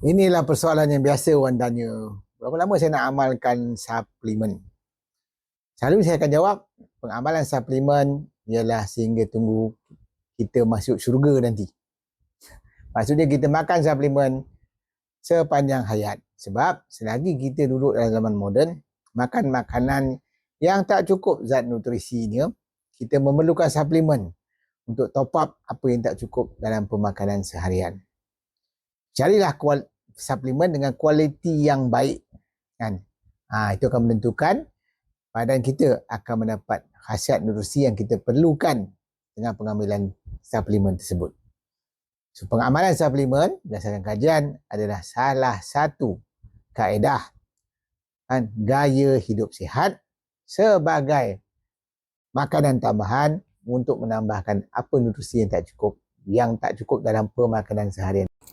Inilah persoalan yang biasa orang tanya. Berapa lama saya nak amalkan suplemen? Selalu saya akan jawab, pengamalan suplemen ialah sehingga tunggu kita masuk syurga nanti. Maksudnya kita makan suplemen sepanjang hayat. Sebab selagi kita duduk dalam zaman moden, makan makanan yang tak cukup zat nutrisinya, kita memerlukan suplemen untuk top up apa yang tak cukup dalam pemakanan seharian. Carilah kual- suplemen dengan kualiti yang baik. Kan? Ha, itu akan menentukan badan kita akan mendapat khasiat nutrisi yang kita perlukan dengan pengambilan suplemen tersebut. So, pengamalan suplemen berdasarkan kajian adalah salah satu kaedah kan, gaya hidup sihat sebagai makanan tambahan untuk menambahkan apa nutrisi yang tak cukup yang tak cukup dalam pemakanan seharian.